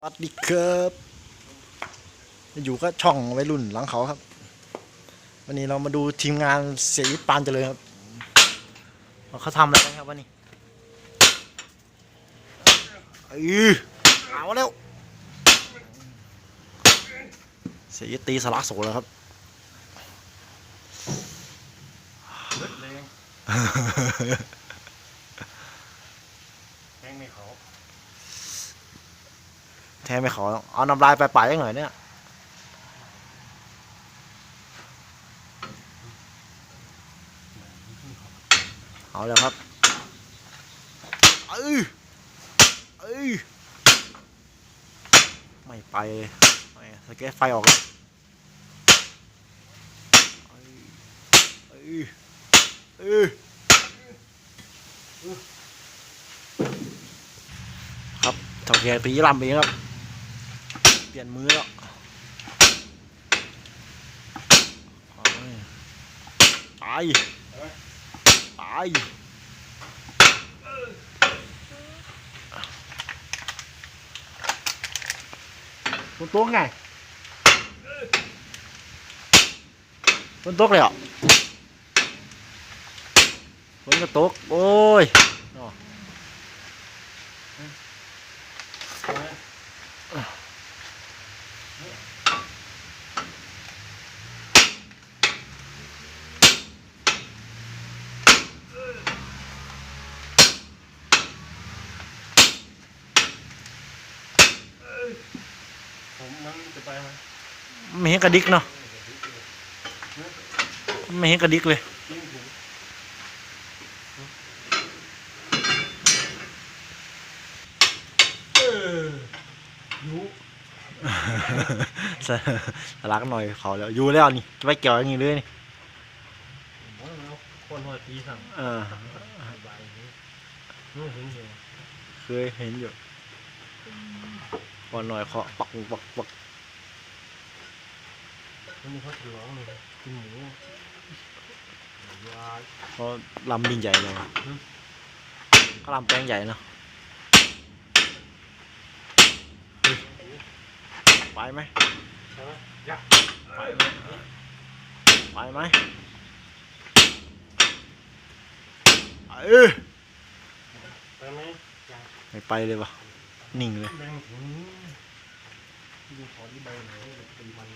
สวัสดีครับอยู่ก็ช่องวัยรุ่นหลังเขาครับ วันนี้เรามาดูทีมงานเสียยิปปานเจริญครับเขาทำอะไรกันครับวันนี้เออเอาแล้วเสียยิปตีสละโสแล้วครับลึกเลยแห้งไม่เขา แทนไม่ขอ เอาน้ำลายไปป่ายๆยังหน่อยเนี่ยเอาแล้วครับเออเออไม่ไปเลยไม่สเก็ตไฟออกเลยเออเออครับเท่าแก่ตีลำเองครับ ลี่ยนมือแล้วไปไปบนโต๊ะไงบนโต๊ะเลยเหรอะบนกระโต๊ะโอ้ย ผ มมันจะไปไหมไม่เห็นกระดิกเนาะไม่เห็นกระดิกเลยยิ่งถึงเออยุสสลักหน่อยเขาแล้วอยู่แล้วนี่จะไปเกี่ยวอย่างนี้เลยนี่ผมว่าแล้วคนหัวตีสั่งเออใบนี้นู่นเห็นอยู่เคยเห็นอยู่ ก่อนหน่อยเขาะปักปักปักมันมีเขาถือร้องเลยกินหมูยาเขาลำดินใหญ่เลยเขาลำแปลงใหญ่เนาะเฮ้ยไปไหมใช่ไหมยักษ์ไปไหมไปไหมเออไปไหมยักษ์ไม่ไปเลยวะ นิ่งเลยดูขอที่ใบหน่อยเป็นมัน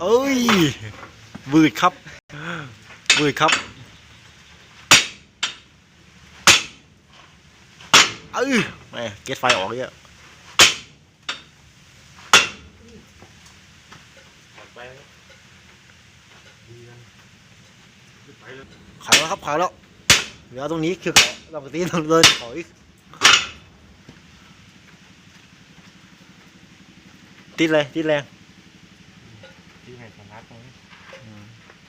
เอ้ยวืดครับวืดครับเออแม่เก็ตไฟออกเยอะไปดีกัน ขายแล้วครับขายแล้วเหลือตรงนี้คือเขาเราปกติเราเดินเขาอีกติดเลยติดแรงที่ไหนสนัดตรงนี้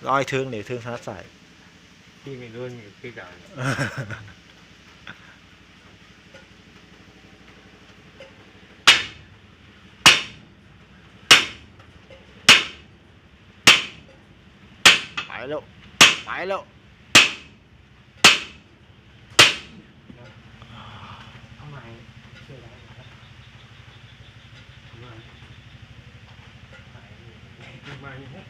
รอยเทิงเดี๋ยวเทิงชนะใส่ที่ไม่รู้นี่คือการไปแล้ว ไปแล้วทำไมช่วยได้ครับทำไมทำไมฮะ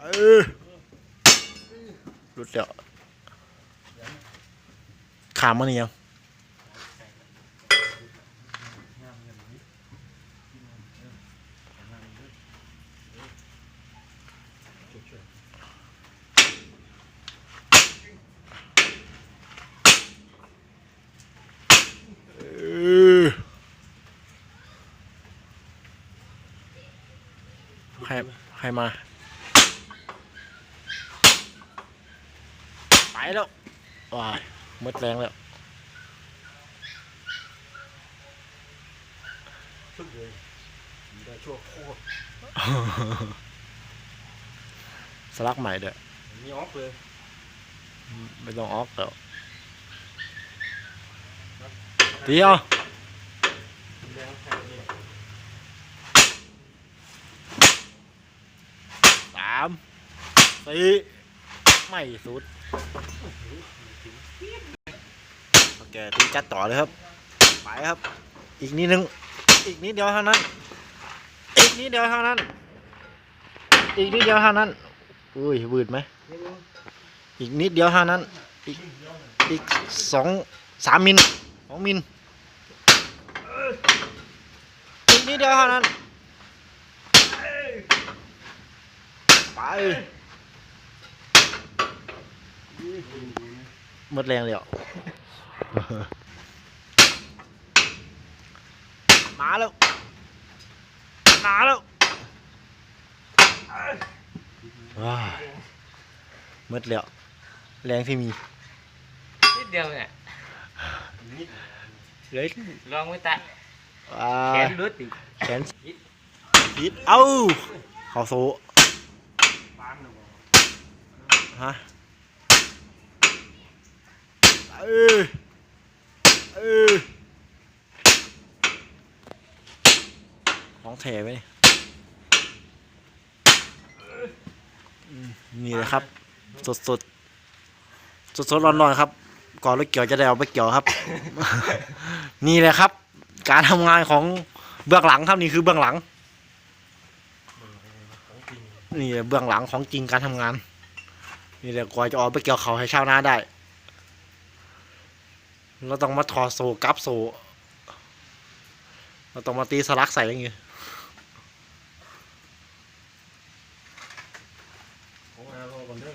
เออหลุดแล้วขามมันยัง เออ ใครใครมา ไปแล้วว้ายหมดแรงแล้วสุดเลยได้ชั่วโคตรสลักใหม่เด้อมีออฟเลยไม่ต้องออกแล้วเดียว แดงแค่นี้าม สี่ไม่สุดโอเคตีจัดต่อเลยครับไปครับ อีกนิดนึง อีกนิดเดียวเท่านั้น อีกนิดเดียวเท่านั้น อีกนิดเดียวเท่านั้นอุ้ยวืดไหมอีกนิดเดียวเท่านั้น อีกอีกสองสามมิลสองมิลอีกนิดเดียวเท่านั้น ไป หมดแรงเลยอะมาแล้ว มาแล้วว้าหมดแล้ว แรงที่มี นิดเดียวเนี่ยเหลยลองไม่ตะว้าแขนรุดอีกแขนพิดเอ้าเขาโซฮะ เออเออของแถไปนี่นี่เลยครับ สดสดสดสดๆร้อนๆครับ ก่อนรถเกี่ยวจะได้เอาไปเกี่ยวครับ นี่แหละครับ การทำงานของเบื้องหลังครับนี่คือเบื้องหลัง นี่เบื้องหลังของจริงการทำงาน นี่แหละกว่าจะออกไปเกี่ยวเขาให้ชาวนาได้ เราต้องมาถอดโซ่กลับโซ่เราต้องมาตีสลักใส่อย่างงี้ของอารอก่อนเด้อ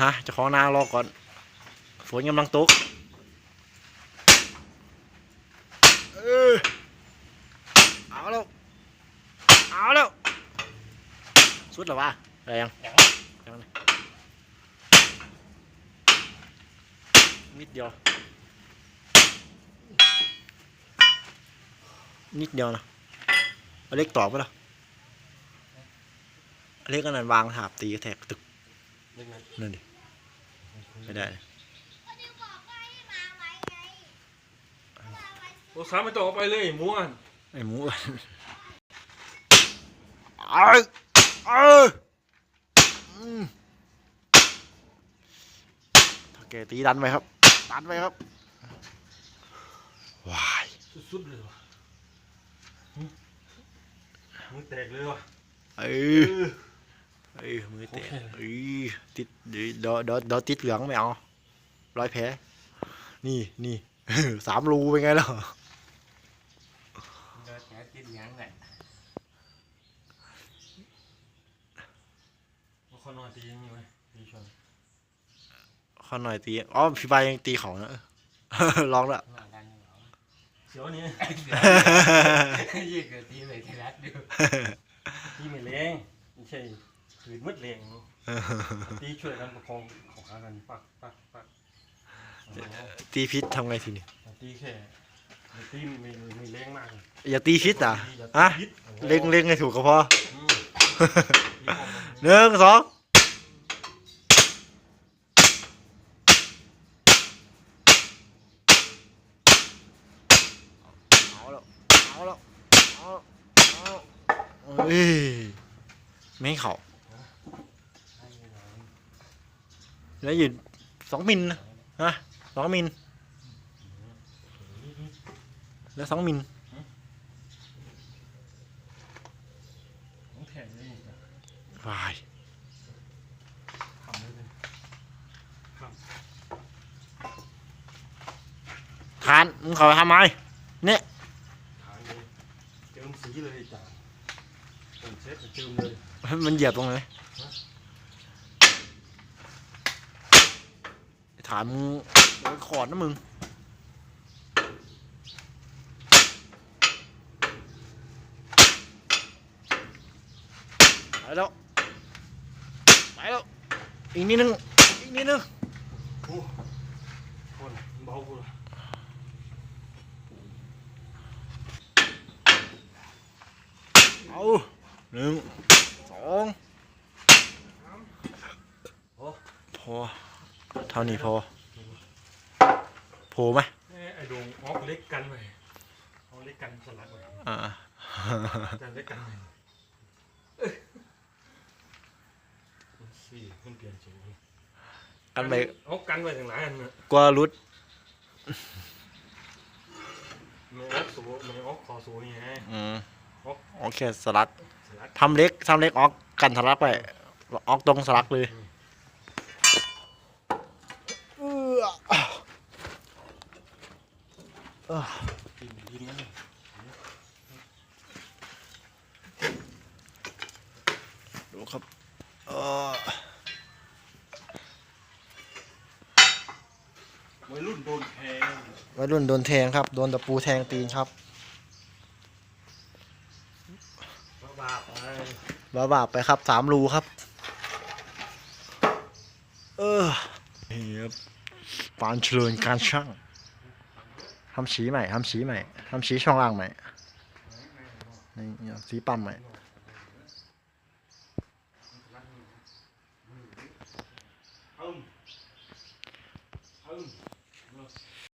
ฮะเจะของนารอก่อน ฝนกำลังตกเออเอาแล้ว เอาแล้ว สุดแล้ววะอะไรยังยังนะ นิดเดียว นิดเดียวนะเอาเล็กตอบไปละเอาเล็กอันนั้นวางถาบตีกระแทกตึกเล็กนะนั่นดิไม่ได้โอ้สามไม่ต้องเอาไปเลยหม้วนไอ้หมูเอ้ยเอ้ยอืมถ้าแกตีดันไปครับ ดันไปครับว้ายสุดๆเลยว่ะหึมือแตกเลยว่ะเอ้เอยอเอ้ยมือเตะโอเคเอ้ยติดเดี๋ยวเดี๋ยวเดี๋ยวเดี๋ยวติดเหลืองไม่เอาร้อยแผลนี่นี่สามรูเป็นไงล่ะเดินแขนติดหยังไงเอาคนนอนตีอยังนี้ไหมตีชน ขอหน่อยตีอ๋อพี่บายยังตีเขานะลองละนอนกันอยู่เหรอเสียวนี้ยี่เกิดทีเลยทีรัดอยู่ตีไม่แรงไม่ใช่ขืนมืดแรงตีช่วยกันประคองของขากันปักปักปักเอาตีพิษทำไงทีนี้เอาตีแค่ไม่ตีไม่ไม่ไม่แรงมากเลยอย่าตีพิษอะอย่าฮะตีพิษโอ้โหเล็งเล็งให้ถูกก็พออืมตีออกมาหนึ่งสองเอาแล้วเอาแล้วเอาเอา เอ้ยไม่ให้เข่าแล้วอยู่สองมิลนะฮะสองมิลแล้วสองมิลของแข็งเลยนี่วายทำได้เลยทานมึงเขาทำไมเนี่ย ทางเลยเจิมสีเลยจ้าผมเซ็ตเจิมเลย มันเหยียบตรงไหนถามมึงโดนขอดนะมึงไปแล้วไปแล้วอีกนิดนึงอีกนิดนึงโอ้คนเบากูละเอาหนึ่งส องพอเท่านี้พอโผล่ไหมเอ้ยไอ้ดงออกเล็กกันไปเอาเล็กกันสลัดไปอ่าจะเล็กกันไปที่มันเปลี่ยนสูงกันไปเอากันไว้ทางไหนอันน่ะกลัวรุดไม่ออกสูไม่ออกคอสูนี่ไงอืม ออก โอเคสลักสลักทำเล็กทำเล็กออกกันสลักไปออกตรงสลักเลยเอื้อเอ้อดินดินนั่นน่ะดูครับเออวัยรุ่นโดนแทงวัยรุ่นโดนแทงครับ โดนตะปูแทงตีนครับ บ้าๆไป บาบาปไปครับสามรูครับ เออนี่ครับปานเฉลินการช่างทำสีใหม่ทำสีใหม่ทำสีช่องล่างใหม่นี่สีปั๊มใหม่เ